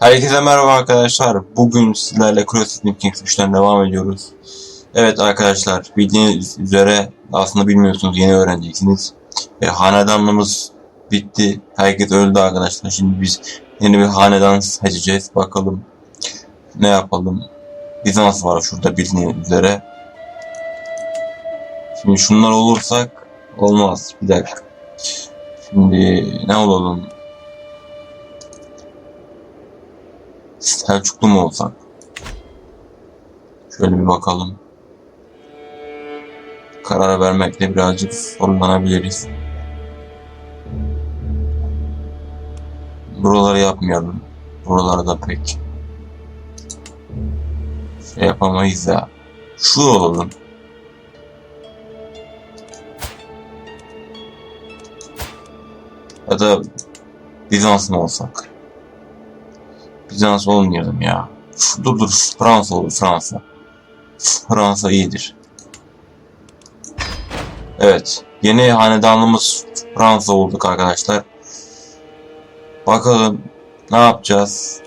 Herkese merhaba arkadaşlar. Bugün sizlerle Crossfit Kings 3'ten devam ediyoruz. Evet arkadaşlar bildiğiniz üzere aslında bilmiyorsunuz yeni öğreneceksiniz. E, hanedanlığımız bitti. Herkes öldü arkadaşlar. Şimdi biz yeni bir hanedan seçeceğiz. Bakalım ne yapalım. Bizans var şurada bildiğiniz üzere. Şimdi şunlar olursak olmaz. Bir dakika. Şimdi ne olalım? Selçuklu mu olsak? Şöyle bir bakalım. Karar vermekte birazcık zorlanabiliriz. Buraları yapmayalım. Buralarda pek şey yapamayız ya. Şu olalım. Ya da Bizans mı olsak? Bizans olmayalım ya. Dur dur Fransa olur Fransa. Fransa iyidir. Evet. Yeni hanedanlığımız Fransa olduk arkadaşlar. Bakalım ne yapacağız?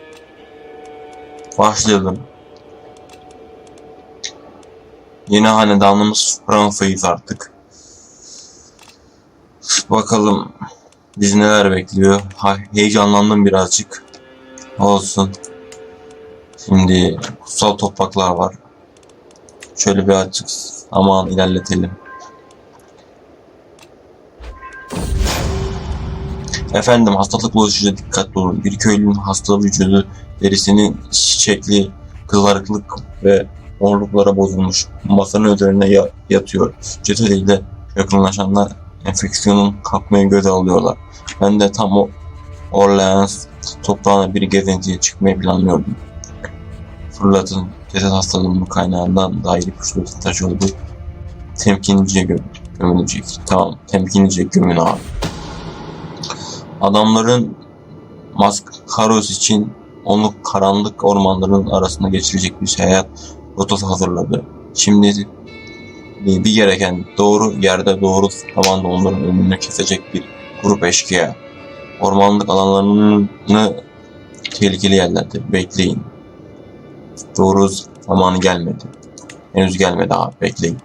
Başlayalım. Yeni hanedanlığımız Fransa'yız artık. Bakalım bizi neler bekliyor. Heyecanlandım birazcık. Olsun. Şimdi kutsal topraklar var. Şöyle bir açık aman ilerletelim. Efendim hastalık bulaşıcı dikkatli olun. Bir köylünün hasta vücudu derisinin çiçekli, kızarıklık ve morluklara bozulmuş. Masanın üzerine ya- yatıyor. Cesediyle yakınlaşanlar enfeksiyonun kapmayı göze alıyorlar. Ben de tam o Orleans toprağına bir gezintiye çıkmayı planlıyordum. Fırlatın ceset hastalığının kaynağından dair ipuçları taş oldu. Temkinlice göm gömülecek. Tamam, temkinlice gömün abi. Adamların Maskaros için onu karanlık ormanların arasında geçirecek bir seyahat rotası hazırladı. Şimdi bir gereken doğru yerde doğru zamanda onların önünü kesecek bir grup eşkıya. Ormanlık alanlarını tehlikeli yerlerde bekleyin. Doğru zamanı gelmedi. Henüz gelmedi abi bekleyin.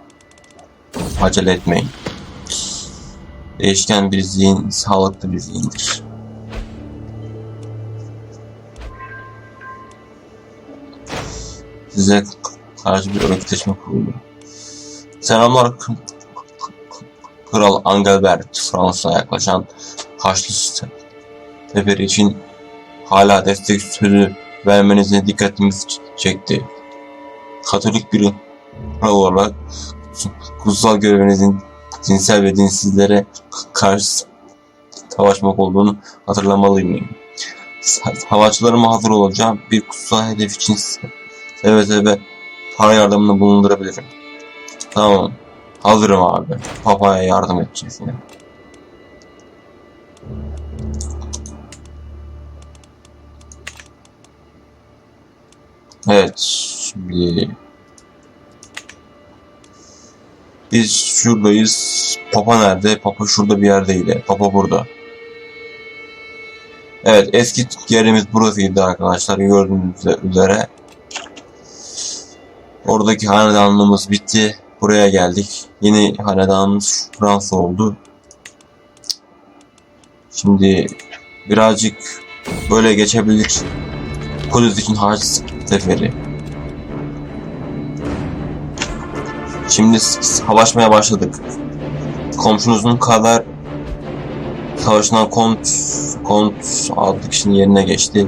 Acele etmeyin. Değişken bir zihin sağlıklı bir zihindir. Size karşı bir örgütleşme kuruldu. Selamlar Kral Engelbert Fransa'ya yaklaşan Haçlı seferi için hala destek sözü vermenize dikkatimizi çekti. Katolik bir olarak kutsal görevinizin cinsel ve dinsizlere karşı savaşmak olduğunu hatırlamalıyım. Savaşçılarıma hazır olacağım. Bir kutsal hedef için seve seve para yardımında bulundurabilirim. Tamam. Hazırım abi. Papaya yardım edeceğiz yine. Evet. Biz şuradayız. Papa nerede? Papa şurada bir yerdeydi. Papa burada. Evet eski yerimiz burasıydı arkadaşlar gördüğünüz üzere. Oradaki hanedanlığımız bitti. Buraya geldik. Yeni hanedanımız Fransa oldu. Şimdi birazcık böyle geçebilir. Kudüs için haç seferi. Şimdi savaşmaya başladık. Komşunuzun kadar savaşından kont kont adlı kişinin yerine geçti.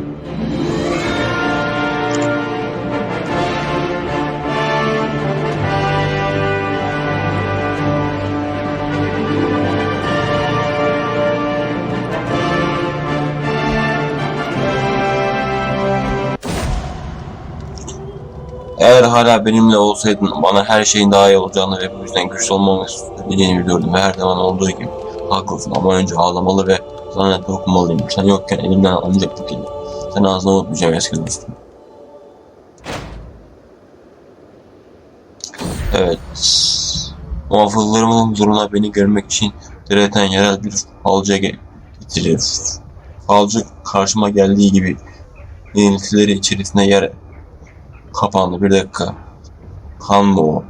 Eğer hala benimle olsaydın bana her şeyin daha iyi olacağını ve bu yüzden güçlü olmamı istediğini biliyordum ve her zaman olduğu gibi haklısın ama önce ağlamalı ve sana dokunmalıyım. Sen yokken elimden alınacak bu değil. Sen ağzına unutmayacağım eski dostum. Evet. Muhafızlarımın huzuruna beni görmek için direten yerel bir falcıya ge- getirir. Falcı karşıma geldiği gibi yeniltileri içerisinde yer kapandı. Bir dakika. Kan mı o?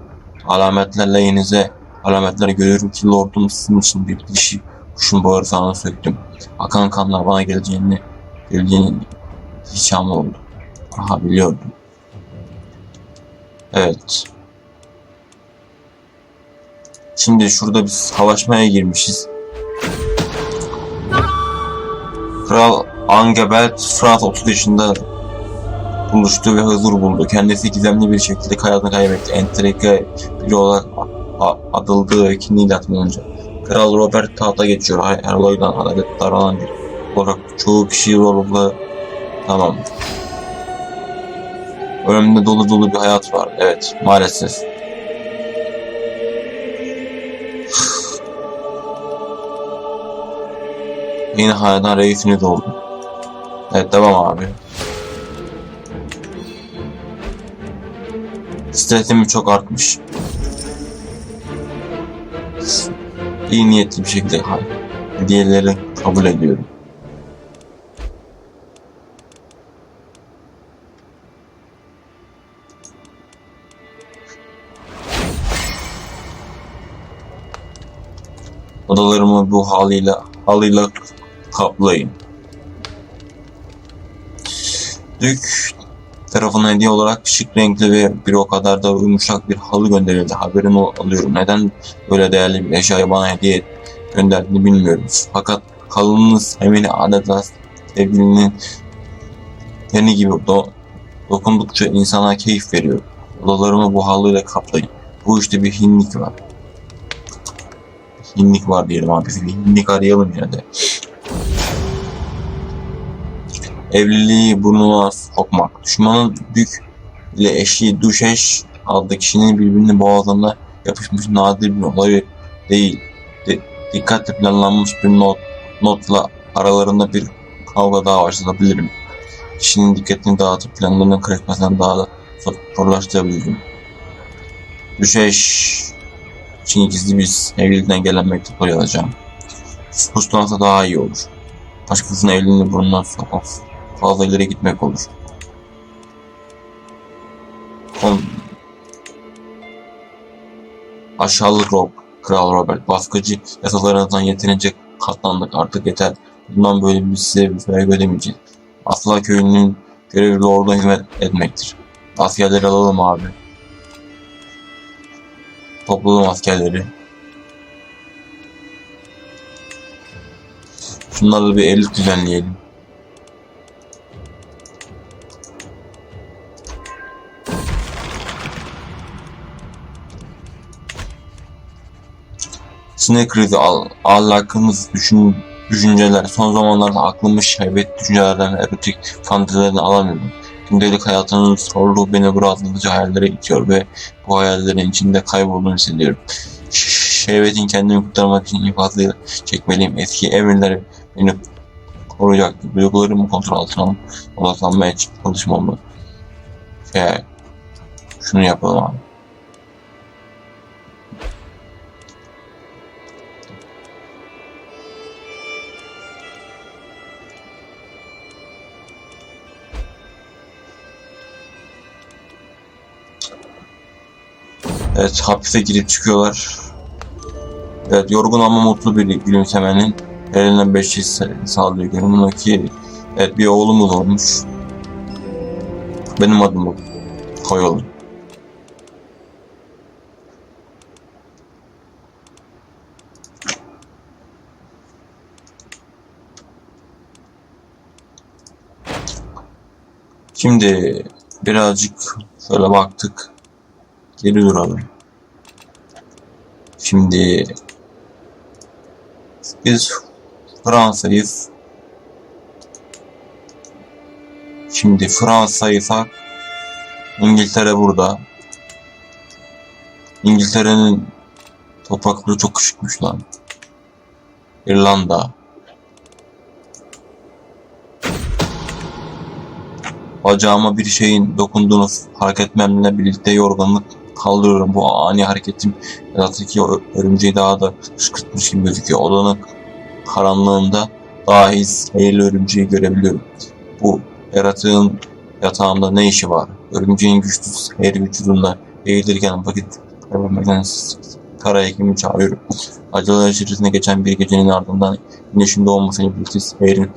Alametlerle yenize alametler görüyorum ki lordum için bir dişi kuşun bağırsağını söktüm. Akan kanlar bana geleceğini geleceğini hiç oldu. Aha biliyordum. Evet. Şimdi şurada biz savaşmaya girmişiz. Kral Angebelt Fırat 30 yaşında buluştu ve huzur buldu. Kendisi gizemli bir şekilde hayatını kaybetti. Entrika biri olarak adıldığı kimliğiyle atılınca. Kral Robert tahta geçiyor. Her her olaydan adalet davranan bir olarak çoğu kişi rolunda tamam. Önümde dolu dolu bir hayat var. Evet maalesef. Yine hanedan reisiniz oldu. Evet devam abi. Stresim çok artmış. İyi niyetli bir şekilde hediyeleri kabul ediyorum. Odalarımı bu haliyle halıyla kaplayın. Dük tarafına hediye olarak şık renkli ve bir o kadar da yumuşak bir halı gönderildi. Haberini ol- alıyorum. Neden böyle değerli bir eşyayı bana hediye gönderdiğini bilmiyorum. Fakat halınız emini adeta sevgilinin teni gibi do- dokundukça insana keyif veriyor. Odalarımı bu halıyla kaplayın. Bu işte bir hinlik var. Hinlik var diyelim abi. Bir hinlik arayalım yine de. Evliliği burnuna sokmak. Düşmanın dük ile eşi düşeş adlı kişinin birbirinin boğazlarına yapışmış nadir bir olay değil. De- dikkatle planlanmış bir not, notla aralarında bir kavga daha başlatabilirim. Kişinin dikkatini dağıtıp planlarının karışmasından daha da zorlaştırabilirim. Düşeş için gizli bir evlilikten gelen mektuplar yazacağım. Suçlansa daha iyi olur. Başkasının evliliğini burnundan sokmak fazla ileri gitmek olur. Kon... Aşağılık Rob, Kral Robert, baskıcı yasalarınızdan yeterince katlandık artık yeter. Bundan böyle bir size bir vergi ödemeyeceğiz. Asla köyünün görevi orada hizmet etmektir. Askerleri alalım abi. Toplayalım askerleri. Şunlarla bir evlilik düzenleyelim. Sinir krizi, al, ahlakımız, düşün, düşünceler. Son zamanlarda aklımı şerbet düşüncelerden, erotik fantezilerden alamıyorum. Gündelik hayatının zorluğu beni rahatlatıcı hayallere itiyor ve bu hayallerin içinde kaybolduğumu hissediyorum. Şehvetin kendimi kurtarmak için infazıyla çekmeliyim. Eski emirler beni koruyacaktır. Duygularımı kontrol altına odaklanmaya çalışmamı. Şey, şunu yapalım abi. Evet hapise girip çıkıyorlar. Evet yorgun ama mutlu bir gülümsemenin elinden beş şey sa- sağlıyor. Görünüyor ki evet bir oğlumuz olmuş. Benim adımı koyalım. Şimdi birazcık şöyle baktık. Geri duralım. Şimdi biz Fransa'yız. Şimdi Fransa'ysak İngiltere burada. İngiltere'nin toprakları çok küçükmüş lan. İrlanda. Bacağıma bir şeyin dokunduğunu fark etmemle birlikte yorgunluk kaldırıyorum. Bu ani hareketim yaratıcı örümceği daha da kışkırtmış gibi gözüküyor. Odanın karanlığında dahi seyirli örümceği görebiliyorum. Bu yaratığın yatağımda ne işi var? Örümceğin güçsüz her vücudunda eğilirken vakit kaybetmekten kara hekimi çağırıyorum. Acılar içerisinde geçen bir gecenin ardından güneşin doğmasıyla birlikte Seher'in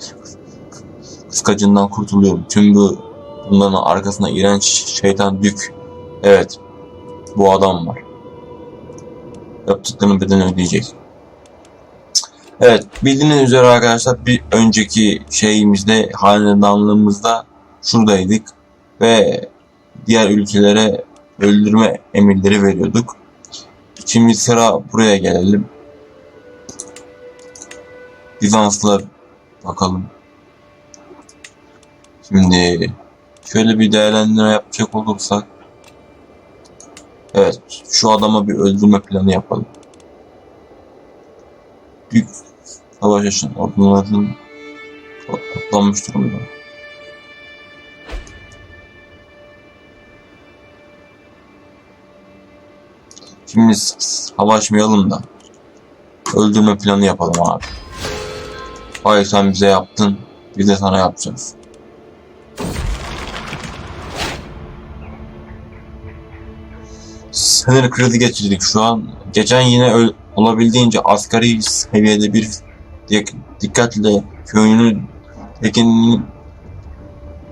kıskacından kurtuluyorum. Tüm bu bunların arkasında iğrenç şeytan Dük. Evet, bu adam var. Yaptıklarının bedelini ödeyecek. Evet, bildiğiniz üzere arkadaşlar bir önceki şeyimizde, hanedanlığımızda şuradaydık ve diğer ülkelere öldürme emirleri veriyorduk. Şimdi sıra buraya gelelim. Bizanslar bakalım. Şimdi şöyle bir değerlendirme yapacak olursak Evet, şu adama bir öldürme planı yapalım. Büyük savaş yaşayan orduların toplanmış durumda. Şimdi savaşmayalım da öldürme planı yapalım abi. Hayır sen bize yaptın, biz de sana yapacağız. Sınır krizi geçirdik şu an. Geçen yine olabildiğince asgari seviyede bir dik- dikkatle köyünün Tekin'in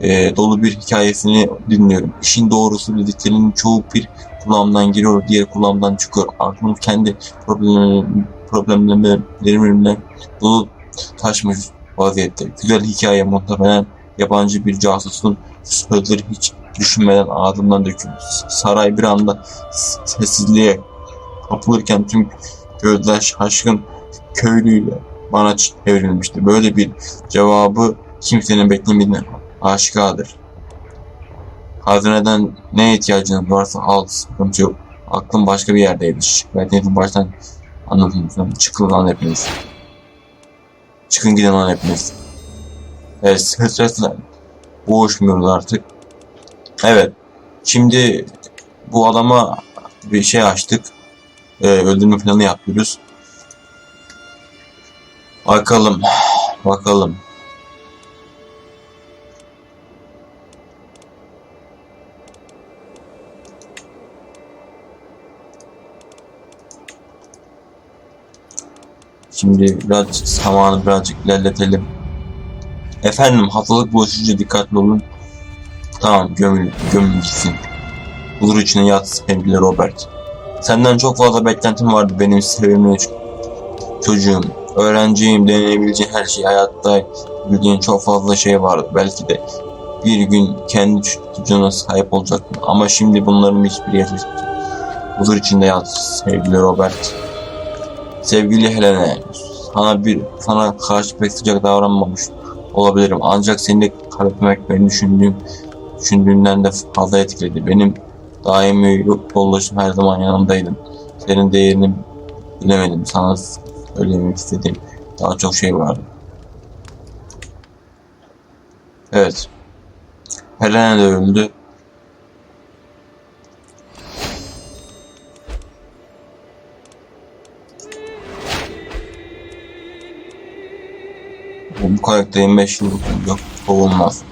e, dolu bir hikayesini dinliyorum. İşin doğrusu dediklerinin çoğu bir kulağımdan giriyor, diğer kulağımdan çıkıyor. Aklım kendi problemlerim, problemlerimle dolu taşmış vaziyette. Güzel hikaye muhtemelen yabancı bir casusun sözleri hiç düşünmeden ağzımdan döküldü. Saray bir anda sessizliğe kapılırken tüm gözler şaşkın köylüyle bana çevrilmişti. Böyle bir cevabı kimsenin beklemediğine aşikadır. Hazineden ne ihtiyacınız varsa al, sıkıntı yok. Aklım başka bir yerdeydi. Şikayetinizi baştan anlatın. Çıkın lan hepiniz. Çıkın gidin lan hepiniz. Evet, stresle boğuşmuyoruz artık. Evet. Şimdi bu adama bir şey açtık. Ee, öldürme planı yapıyoruz. Bakalım. Bakalım. Şimdi birazcık zamanı birazcık ilerletelim. Efendim haftalık bulaşıcı dikkatli olun. Tamam gömül, gömül gitsin. Huzur içine yat sevgili Robert. Senden çok fazla beklentim vardı benim sevimli çocuğum. Öğrenciyim deneyebileceğin her şey hayatta bildiğin çok fazla şey vardı. Belki de bir gün kendi çocuğuna sahip olacaktın. Ama şimdi bunların hiçbir yeri huzur içinde yat sevgili Robert. Sevgili Helena, sana bir sana karşı pek sıcak davranmamış olabilirim. Ancak seni de kaybetmek beni düşündüğüm düşündüğünden de fazla etkiledi. Benim daimi yoldaşım her zaman yanımdaydın. Senin değerini bilemedim. Sana söylemek istediğim daha çok şey vardı. Evet. Helena de öldü. Bu karakterin 5 yıllık yok kovulmaz.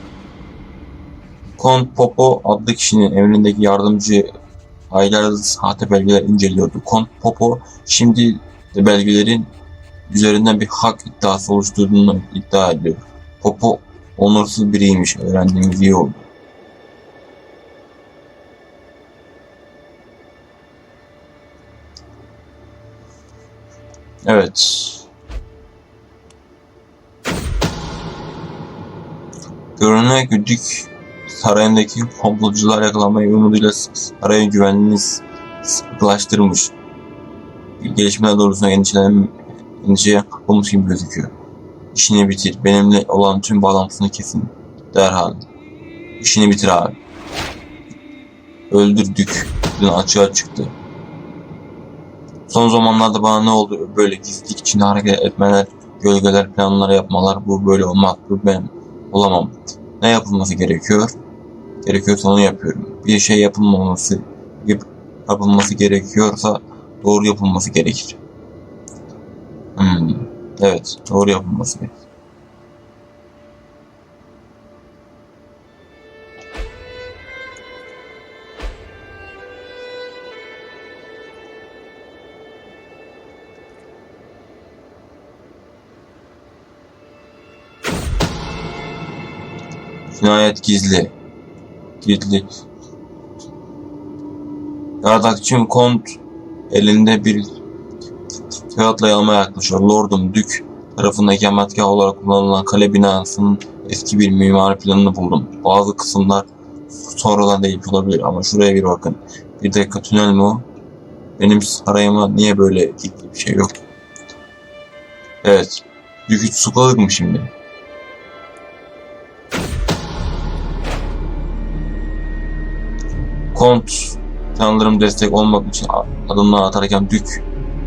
Kont Popo adlı kişinin emrindeki yardımcı aylarda sahte belgeler inceliyordu. Kont Popo şimdi de belgelerin üzerinden bir hak iddiası oluşturduğunu iddia ediyor. Popo onursuz biriymiş öğrendiğimiz iyi oldu. Evet. Görünen güdük sarayındaki komplocular yakalanmayı umuduyla sarayın güvenliğini sıkılaştırmış. Gelişmeler doğrusunda endişelen, endişeye kapılmış gibi gözüküyor. İşini bitir. Benimle olan tüm bağlantısını kesin. Derhal. İşini bitir abi. Öldürdük. Dün açığa çıktı. Son zamanlarda bana ne oldu? Böyle gizlilik içinde hareket etmeler, gölgeler, planlar yapmalar. Bu böyle olmaz. Bu ben olamam. Ne yapılması gerekiyor? gerekiyorsa onu yapıyorum. Bir şey yapılmaması yapılması gerekiyorsa doğru yapılması gerekir. Hmm, evet, doğru yapılması gerekir. Cinayet gizli girdi. Yardakçım Kont elinde bir kağıtla yalma yaklaşıyor. Lordum Dük tarafında ikametgah olarak kullanılan kale binasının eski bir mimari planını buldum. Bazı kısımlar sonradan değil olabilir ama şuraya bir bakın. Bir dakika tünel mi o? Benim sarayıma niye böyle ilgili bir şey yok? Evet. Yükü tutukladık mı şimdi? Kont planlarım destek olmak için adımlar atarken Dük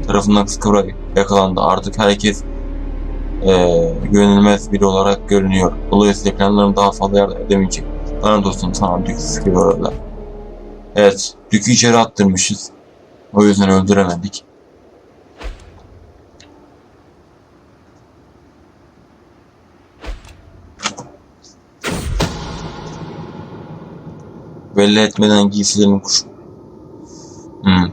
tarafından Kıbrı yakalandı. Artık herkes e, güvenilmez biri olarak görünüyor. Dolayısıyla planlarım daha fazla yardım edemeyecek. Bana dostum sana Dük Kıbrı'da. Evet, Dük'ü içeri attırmışız. O yüzden öldüremedik. belli etmeden giysilerini kuş... Hmm.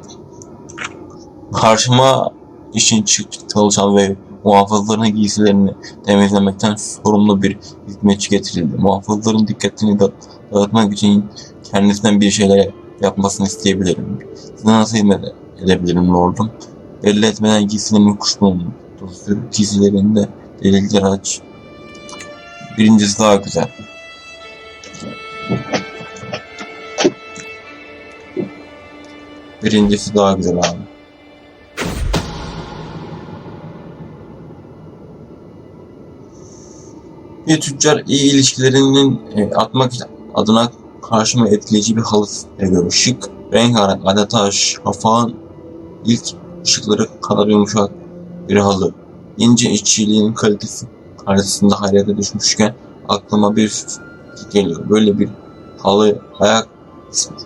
Karşıma için çık çalışan ve muhafızların giysilerini temizlemekten sorumlu bir hizmetçi getirildi. Muhafızların dikkatini da dağıtmak için kendisinden bir şeyler yapmasını isteyebilirim. Size nasıl hizmet edebilirim lordum? Belli etmeden giysilerini kuş bulundum. Giysilerinde delikler aç. Birincisi daha güzel. Birincisi daha güzel abi. Bir tüccar iyi ilişkilerinin e, atmak adına karşıma etkileyici bir halı veriyor. Şık, rengarenk adeta şafağın ilk ışıkları kadar yumuşak bir halı. İnce işçiliğin kalitesi karşısında hayrete düşmüşken aklıma bir geliyor. Böyle bir halı ayak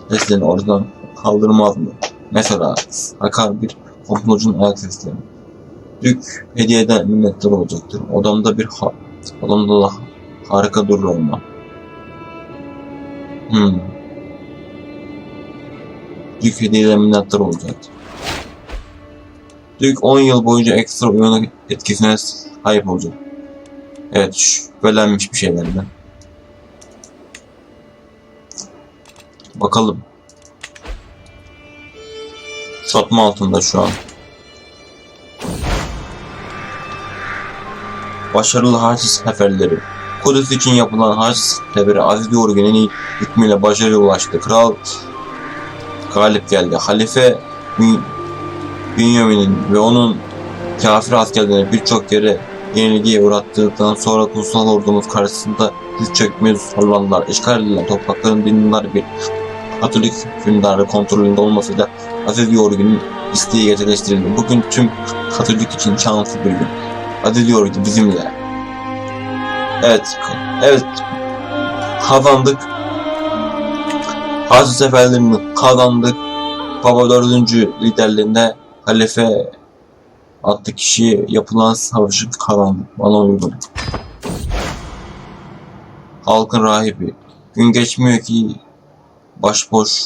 sesini oradan kaldırmaz mı? Mesela sakar bir toplulucun ayak sesleri. Dük hediyeden minnettar olacaktır. Odamda bir ha odamda da harika durur olma. Hmm. Dük hediyeden minnettar olacaktır. Dük 10 yıl boyunca ekstra uyanık etkisine sahip olacak. Evet şüphelenmiş bir şeylerden. Bakalım kuşatma altında şu an. Başarılı haciz seferleri Kudüs için yapılan haciz seferi Aziz Yorgun'un hükmüyle başarıya ulaştı. Kral galip geldi. Halife Bünyamin'in ve onun kafir askerlerine birçok yere yenilgiye uğrattıktan sonra kutsal ordumuz karşısında güç çekmeye zorlandılar. İşgal edilen toprakların dinler bir Katolik hükümdarı kontrolünde olmasıyla Aziz Yorgun'un isteği gerçekleştirildi. Bugün tüm Katolik için şanslı bir gün. Aziz Yorgun bizimle. Evet, evet kazandık. Hacı seferlerini kazandık. Papa 4. liderliğinde halife adlı kişi yapılan savaşı kazandı. Bana uygun. Halkın rahibi. Gün geçmiyor ki başboş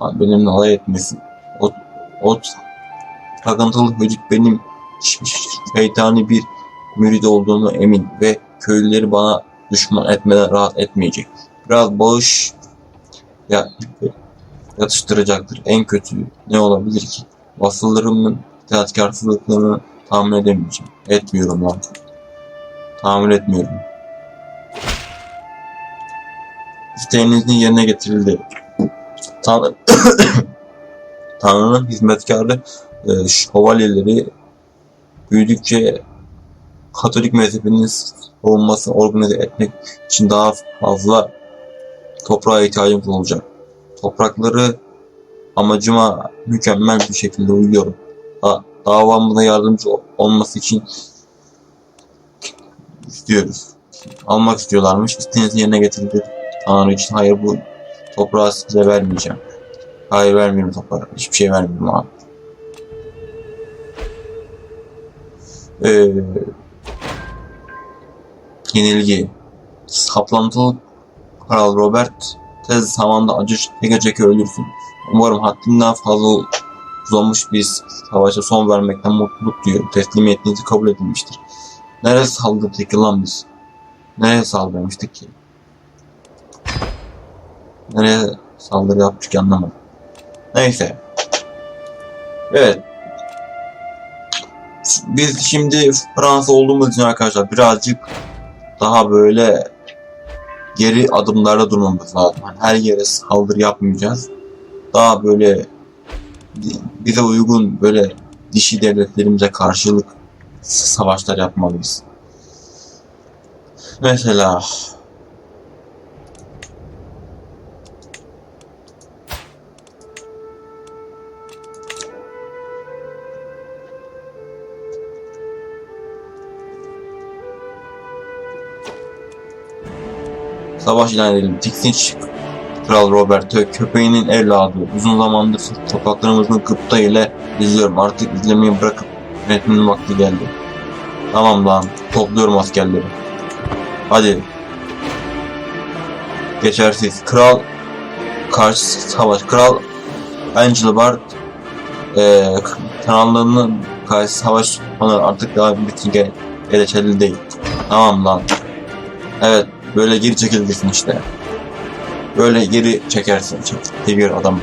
benimle alay etmesin ot, takıntılı çocuk benim şeytani bir mürid olduğunu emin ve köylüleri bana düşman etmeden rahat etmeyecek. Biraz bağış ya, yatıştıracaktır. En kötü ne olabilir ki? Vasıllarımın itaatkarsızlıklarını tahmin edemeyeceğim. Etmiyorum lan. Tahmin etmiyorum. İsteğinizin yerine getirildi. Tanrı Tanrı'nın hizmetkarı e, şövalyeleri büyüdükçe Katolik mezhebinin savunmasını organize etmek için daha fazla toprağa ihtiyacımız olacak. Toprakları amacıma mükemmel bir şekilde uyuyorum. Da davamıza yardımcı olması için istiyoruz. Almak istiyorlarmış. İsteğinizi yerine getirildi. Tanrı için hayır bu toprağı size vermeyeceğim. Hayır vermiyorum topları. Hiçbir şey vermiyorum abi. Ee, yenilgi. Saplantılı Kral Robert tez zamanda acı çeke ölürsün. Umarım haddinden fazla uzamış bir savaşa son vermekten mutluluk duyuyorum. Teslimiyetinizi kabul edilmiştir. Nereye saldırdık ki lan biz? Nereye saldırmıştık ki? Nereye saldırı yaptık anlamadım. Neyse. Evet. Biz şimdi Fransa olduğumuz için arkadaşlar birazcık daha böyle geri adımlarda durmamız lazım. Yani her yere saldırı yapmayacağız. Daha böyle bize uygun böyle dişi devletlerimize karşılık savaşlar yapmalıyız. Mesela Savaş ilan edelim. Tiksinç Kral Roberto köpeğinin evladı. Uzun zamandır topraklarımızın gıpta ile izliyorum. Artık izlemeyi bırakıp yönetmenin vakti geldi. Tamam lan. Topluyorum askerleri. Hadi. Geçersiz. Kral karşı savaş. Kral Angelbart eee kanallığının karşı savaş falan artık daha ge geçerli değil. Tamam lan. Evet. Böyle geri çekilirsin işte. Böyle geri çekersin. Çevir adam.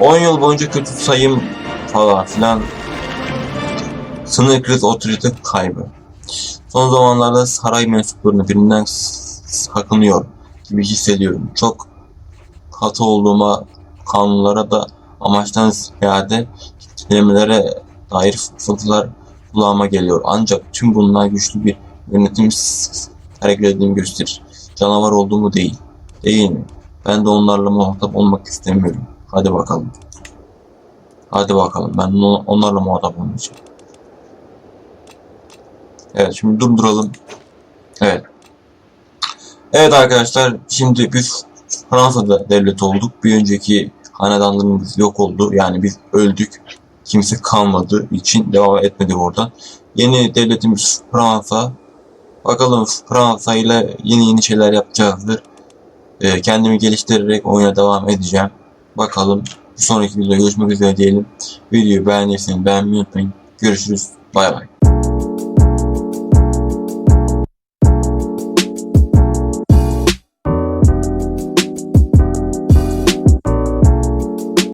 10 yıl boyunca kötü sayım falan filan. Sınır kriz otorite kaybı. Son zamanlarda saray mensuplarını birinden sakınıyor gibi hissediyorum. Çok katı olduğuma kanunlara da amaçtan ziyade kelimelere dair fısıltılar kulağıma geliyor. Ancak tüm bunlar güçlü bir yönetim sergilediğimi gösterir. Canavar olduğumu değil. Değil mi? Ben de onlarla muhatap olmak istemiyorum. Hadi bakalım. Hadi bakalım. Ben on- onlarla muhatap olmayacağım. Evet şimdi durduralım. Evet. Evet arkadaşlar şimdi biz Fransa'da devlet olduk. Bir önceki hanedanlarımız yok oldu. Yani biz öldük. Kimse kalmadı için devam etmedi oradan. Yeni devletimiz Fransa. Bakalım Fransa ile yeni yeni şeyler yapacağızdır. Ee, kendimi geliştirerek oyuna devam edeceğim. Bakalım. Bir sonraki videoda görüşmek üzere diyelim. Videoyu beğendiyseniz beğenmeyi unutmayın. Görüşürüz. Bay bay.